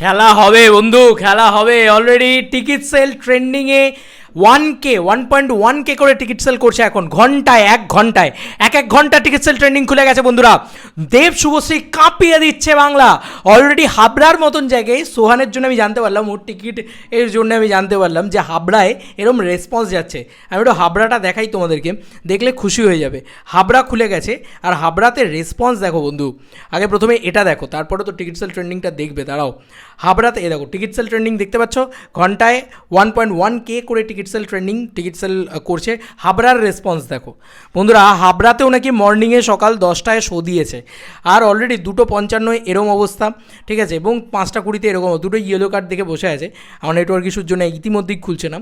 খেলা হবে বন্ধু খেলা হবে। Already ticket sale ট্রেন্ডিংয়ে one K one point one K করে টিকিট সেল করছে এখন, ঘন্টায়, এক ঘন্টায়। এক এক ঘণ্টা টিকিট সেল ট্রেন্ডিং খুলে গেছে বন্ধুরা। দেব শুভশ্রী কাঁপিয়ে দিচ্ছে বাংলা। অলরেডি হাবড়ার মতন জায়গায় সোহানের জন্য আমি জানতে পারলাম, ওর টিকিট এর জন্য আমি জানতে পারলাম যে হাবড়ায় এরম রেসপন্স যাচ্ছে। আমি একটু হাবড়াটা দেখাই তোমাদেরকে, দেখলে খুশি হয়ে যাবে। হাবড়া খুলে গেছে, আর হাবড়াতে রেসপন্স দেখো বন্ধু। আগে প্রথমে এটা দেখো, তারপরে তো টিকিট সেল ট্রেন্ডিংটা দেখবে, দাঁড়াও। হাবড়াতে, এ দেখো টিকিট সেল ট্রেন্ডিং দেখতে পাচ্ছ? ঘন্টায় ওয়ান পয়েন্ট ওয়ান কে করে ticket sale trending ticket sale করছে। হাবড়ার রেসপন্স দেখো। বন্ধুরা, হাবড়াতেও নাকি মর্নিংয়ে সকাল দশটায় শো দিয়েছে। আর অলরেডি দুটো পঞ্চান্নয় এরম অবস্থা, ঠিক আছে? এবং পাঁচটা কুড়িতে এরকম দুটো ইয়েলো কার্ড দেখে বসে আছে। আমার নেটওয়ার্ক ইস্যুর জন্য ইতিমধ্যেই খুলছে না।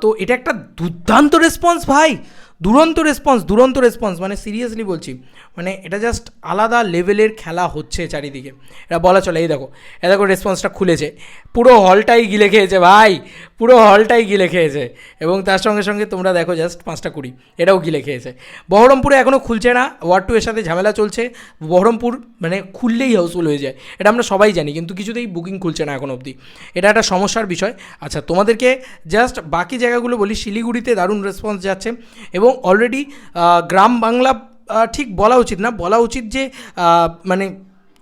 তো এটা একটা দুর্দান্ত রেসপন্স ভাই। দুরন্ত রেসপন্স দুরন্ত রেসপন্স মানে সিরিয়াসলি বলছি মানে এটা জাস্ট আলাদা লেভেলের খেলা হচ্ছে চারিদিকে। এটা বলা চলে, এই দেখো এ দেখো রেসপন্সটা খুলেছে। পুরো হলটাই গিলে খেয়েছে ভাই, পুরো হলটাই গিলে খেয়েছে। এবং তার সঙ্গে সঙ্গে তোমরা দেখো জাস্ট পাঁচটা কুড়ি, এটাও গিলে খেয়েছে। বহরমপুরে এখনও খুলছে না ওয়ার্ড টু এর সাথে ঝামেলা চলছে। বহরমপুর মানে খুললেই হাউসফুল হয়ে যায়। এটা আমরা সবাই জানি, কিন্তু কিছুতেই বুকিং খুলছে না এখন অবধি। এটা একটা সমস্যার বিষয়। আচ্ছা তোমাদেরকে জাস্ট বাকি জায়গাগুলো বলি, শিলিগুড়িতে দারুণ রেসপন্স যাচ্ছে। এবং অলরেডি গ্রাম বাংলা ঠিক বলা উচিত না। বলা উচিত যে মানে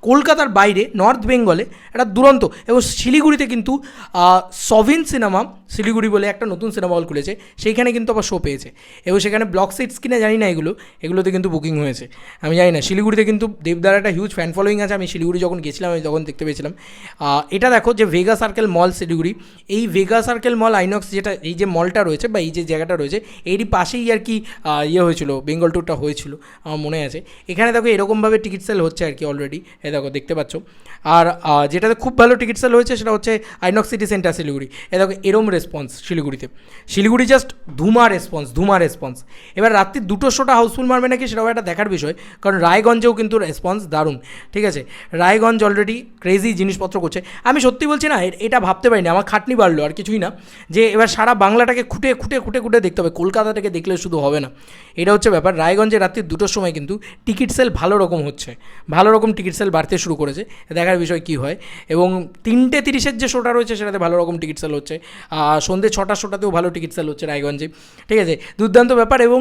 কলকাতার বাইরে নর্থ বেঙ্গলে একটা দুরন্ত এবং শিলিগুড়িতে কিন্তু সভিন সিনেমা শিলিগুড়ি বলে একটা নতুন সিনেমা হল খুলেছে, সেইখানে কিন্তু আবার শো পেয়েছে। এবং সেখানে ব্লক সিটস কিনে জানি না এগুলো, এগুলোতে কিন্তু বুকিং হয়েছে। আমি জানি না, শিলিগুড়িতে কিন্তু দেবদার একটা হিউজ ফ্যান ফলোয়িং আছে, আমি শিলিগুড়ি যখন গেছিলাম, আমি তখন দেখতে পেয়েছিলাম। এটা দেখো যে ভেগা সার্কেল মল শিলিগুড়ি, এই ভেগা সার্কেল মল আইনক্স যেটা, এই যে মলটা রয়েছে বা এই যে জায়গাটা রয়েছে, এরই পাশেই আর কি ইয়ে হয়েছিল বেঙ্গল ট্যুরটা হয়েছিল, আমার মনে আছে। এখানে দেখো এরকমভাবে টিকিট সেল হচ্ছে আর কি অলরেডি এ দেখো, দেখতে পাচ্ছ। আর যেটাতে খুব ভালো টিকিট সেল হয়েছে সেটা হচ্ছে আইনক্স সিটি সেন্টার শিলিগুড়ি। এ দেখো, এরম রেসপন্স শিলিগুড়িতে। শিলিগুড়ি জাস্ট ধুমা রেসপন্স ধুমা রেসপন্স এবার রাত্রি দুটো শোটা হাউসফুল মারবে নাকি সেটাও একটা দেখার বিষয়, কারণ রায়গঞ্জেও কিন্তু রেসপন্স দারুণ। ঠিক আছে? রায়গঞ্জ অলরেডি ক্রেজি জিনিসপত্র করছে। আমি সত্যি বলছি না এটা ভাবতে পারিনি, আমার খাটনি বাড়লো, আর কিছুই না। যে এবার সারা বাংলাটাকে খুঁটে খুঁটে খুঁটে খুঁটে দেখতে হবে, কলকাতা থেকে দেখলে শুধু হবে না। এটা হচ্ছে ব্যাপার, রায়গঞ্জে রাত্রি দুটোর সময় কিন্তু টিকিট সেল ভালো রকম হচ্ছে। ভালো রকম টিকিট সেল বাড়তে শুরু করেছে, দেখার বিষয় কী হয়। এবং তিনটে তিরিশের যে শোটা রয়েছে, সেটাতে ভালো রকম টিকিট সেল হচ্ছে। আর সন্ধ্যে ছটা শোটাতেও ভালো টিকিট সেল হচ্ছে রায়গঞ্জে। ঠিক আছে? দুর্দান্ত ব্যাপার এবং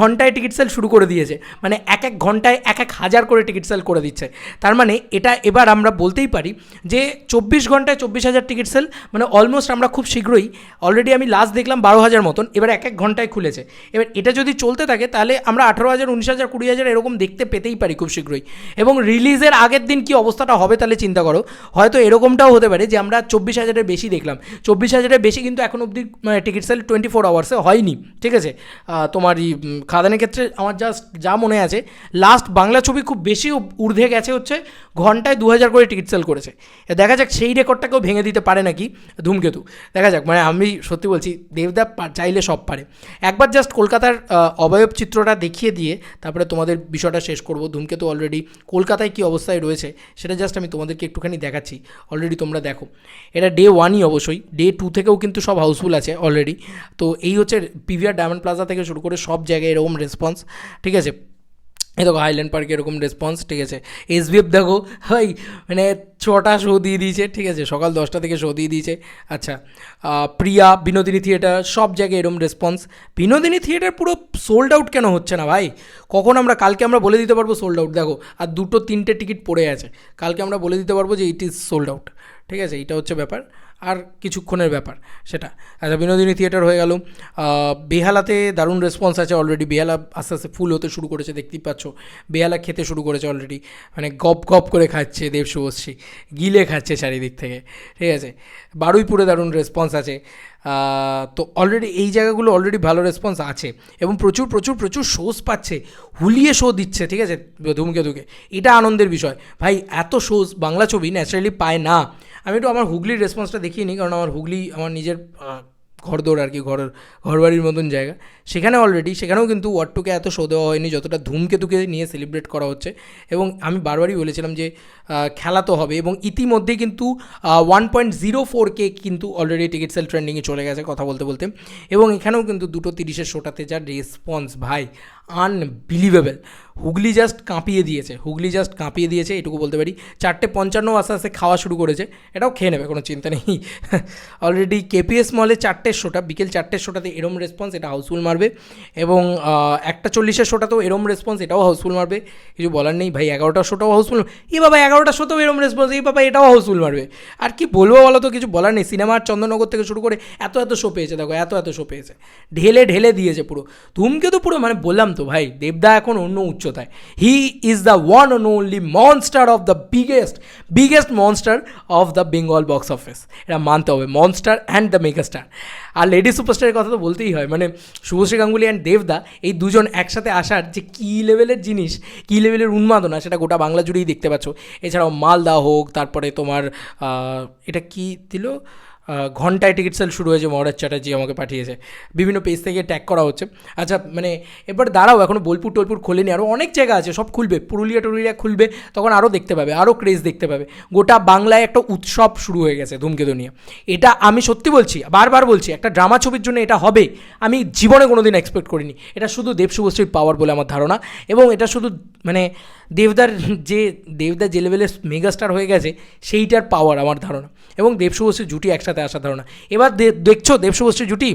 ঘন্টায় টিকিট সেল শুরু করে দিয়েছে। মানে এক এক ঘন্টায় এক এক হাজার করে টিকিট সেল করে দিচ্ছে। তার মানে এটা এবার আমরা বলতেই পারি যে চব্বিশ ঘন্টায় চব্বিশ হাজার টিকিট সেল মানে অলমোস্ট আমরা খুব শীঘ্রই অলরেডি আমি লাস্ট দেখলাম বারো হাজার মতন, এবার এক এক ঘন্টায় খুলেছে। এবার এটা যদি চলতে থাকে, তাহলে আমরা আঠারো হাজার, উনিশ হাজার, কুড়ি হাজার এরকম দেখতে পেতেই পারি খুব শীঘ্রই। এবং রিলিজের আগের দিন কি অবস্থাটা হবে তাহলে চিন্তা করো। হয়তো এরকমটাও হতে পারে যে আমরা চব্বিশ হাজারের বেশি দেখলাম। চব্বিশ হাজারের বেশি কিন্তু এখন অবধি মানে টিকিট সেল টোয়েন্টি ফোর আওয়ার্সে হয়নি। ঠিক আছে? তোমার খাদানের ক্ষেত্রে আমার জাস্ট যা মনে আছে লাস্ট বাংলা ছবি খুব বেশি ঊর্ধ্বে গেছে হচ্ছে, ঘন্টায় দু হাজার করে টিকিট সেল করেছে। দেখা যাক সেই রেকর্ডটাকেও ভেঙে দিতে পারে নাকি ধূমকেতু। দেখা যাক মানে আমি সত্যি বলছি, দেবদা চাইলে সব পারে। একবার জাস্ট কলকাতার অবয়ব চিত্রটা দেখিয়ে দিয়ে, তারপরে তোমাদের বিষয়টা শেষ করব। ধূমকেতু অলরেডি কলকাতায় কী অবস্থায় রয়েছে, সেটা জাস্ট আমি তোমাদেরকে একটুখানি দেখাচ্ছি। অলরেডি তোমরা দেখো। এটা ডে ওয়ানই অবশ্যই। ডে টু থেকেও কিন্তু সব হাউসফুল আছে অলরেডি তো এই হচ্ছে পিভিআর ডায়মন্ড প্লাজা থেকে শুরু করে সব জায়গায় এরকম রেসপন্স ঠিক আছে? এই দেখো হাইল্যান্ড পার্কে এরকম রেসপন্স ঠিক আছে? এস এসবিএফ দেখো, হাই মানে ছটা শো দিয়ে দিয়েছে, ঠিক আছে? সকাল দশটা থেকে শো দিয়ে দিয়েছে। আচ্ছা প্রিয়া, বিনোদিনী থিয়েটার সব জায়গায় এরকম রেসপন্স বিনোদিনী থিয়েটার পুরো সোল্ড আউট কেন হচ্ছে না ভাই? কখন আমরা, কালকে আমরা বলে দিতে পারব সোল্ড আউট দেখো, আর দুটো তিনটে টিকিট পড়ে আছে। কালকে আমরা বলে দিতে পারব যে ইট ইজ সোল্ড আউট ঠিক আছে? এটা হচ্ছে ব্যাপার। আর কিছুক্ষণের ব্যাপার, সেটা। আচ্ছা বিনোদিনী থিয়েটার হয়ে গেল। বেহালাতে দারুণ রেসপন্স আছে অলরেডি বেহালা আস্তে আস্তে ফুল হতে শুরু করেছে, দেখতেই পাচ্ছ। বেহালা খেতে শুরু করেছে অলরেডি মানে গপ গপ করে খাচ্ছে দেব শুভশ্রী গিলে খাচ্ছে চারিদিক থেকে। ঠিক আছে? বারুইপুরে দারুণ রেসপন্স আছে। তো অলরেডি এই জায়গাগুলো অলরেডি ভালো রেসপন্স আছে। এবং প্রচুর প্রচুর প্রচুর শোজ পাচ্ছে। হুলিয়ে শো দিচ্ছে, ঠিক আছে? ধুমকে ধুকে এটা আনন্দের বিষয়। ভাই, এত শোজ বাংলা ছবি ন্যাচারালি পায় না। আমি একটু আমার হুগলির রেসপন্সটা দেখিয়ে নিই, কারণ আমার হুগলি আমার নিজের ঘরদোর আর কি, ঘরের, ঘরবাড়ির মতন জায়গা। সেখানে অলরেডি সেখানেও কিন্তু ওয়ার্ডটুকে এত শো দেওয়া হয়নি যতটা ধূমকেতুকে নিয়ে সেলিব্রেট করা হচ্ছে। এবং আমি বারবারই বলেছিলাম যে খেলা তো হবে এবং ইতিমধ্যেই কিন্তু ওয়ান পয়েন্ট জিরো ফোর কে কিন্তু অলরেডি টিকিট সেল ট্রেন্ডিংয়ে চলে গেছে কথা বলতে বলতে। এবং এখানেও কিন্তু দুটো তিরিশের শোটাতে যা রেসপন্স ভাই আনবিলিভেবল হুগলি জাস্ট কাঁপিয়ে দিয়েছে, হুগলি জাস্ট কাঁপিয়ে দিয়েছে, এটুকু বলতে পারি। চারটে পঞ্চান্ন আস্তে আস্তে খাওয়া শুরু করেছে, এটাও খেয়ে নেবে, কোনো চিন্তা নেই। অলরেডি কেপিএস মলে চারটের শোটা বিকেল চারটের শোটাতে এরম রেসপন্স এটা হাউসফুল মারবে। এবং একটা চল্লিশের শোটাতেও এরম রেসপন্স এটাও হাউসফুল মারবে। কিছু বলার নেই, ভাই এগারোটার শোটাও হাউসফুল এই বাবা এগারোটার শোতেও এরম রেসপন্স এই বাবা, এটাও হাউসফুল মারবে। আর কি বলব বলো তো, কিছু বলার নেই। সিনেমার চন্দননগর থেকে শুরু করে এত এত শো পেয়েছে, দেখো, এত এত শো পেয়েছে। ঢেলে ঢেলে দিয়েছে পুরো। ধুমকে তো পুরো মানে বললাম তো, ভাই, দেবদা এখন অন্য উচ্চতায় he is the one and only monster of the biggest biggest monster of the Bengal box office এটা মানতে হবে মনস্টার অ্যান্ড দ্য মেগাস্টার আর লেডি সুপারস্টারের কথা তো বলতেই হয় মানে শুভশ্রী গাঙ্গুলি অ্যান্ড দেবদা এই দুজন একসাথে আসার যে কী লেভেলের জিনিস, কী লেভেলের উন্মাদনা, সেটা গোটা বাংলা জুড়েই দেখতে পাচ্ছ। এছাড়াও মালদা হোক, তারপরে তোমার এটা কি দিল? ঘন্টায় টিকিট সেল শুরু হয়েছে, মহারাজ চ্যাটার্জি আমাকে পাঠিয়েছে। বিভিন্ন পেজ থেকে ট্যাগ করা হচ্ছে। আচ্ছা মানে এবার দাঁড়াও এখনও বোলপুর টোলপুর খোলেনি আরও অনেক জায়গা আছে, সব খুলবে। পুরুলিয়া টুরুলিয়া খুলবে, তখন আরও দেখতে পাবে আরও ক্রেজ দেখতে পাবে। গোটা বাংলায় একটা উৎসব শুরু হয়ে গেছে ধূমকেতু নিয়ে। এটা আমি সত্যি বলছি, বারবার বলছি, একটা ড্রামা ছবির জন্য এটা হবে, আমি জীবনে কোনো দিন এক্সপেক্ট করিনি। এটা শুধু দেব শুভশ্রীর পাওয়ার বলে আমার ধারণা এবং এটা শুধু মানে দেবদার যে দেবদার যে লেভেলের মেগাস্টার হয়ে গেছে, সেইটার পাওয়ার আমার ধারণা। এবং দেবশুভশ্রী জুটি একসাথে আসা ধারণা। এবার দেখছ দেবশুভশ্রী জুটি,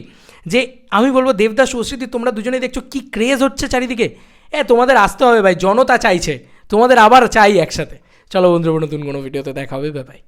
যে আমি বলব দেবদাস শুভশ্রীদি তোমরা দুজনেই দেখছ কি ক্রেজ হচ্ছে চারিদিকে। এ, তোমাদের আসতে হবে ভাই, জনতা চাইছে, তোমাদের আবার চাই একসাথে। চলো বন্ধুরা, নতুন কোনো ভিডিওতে দেখা হবে বাই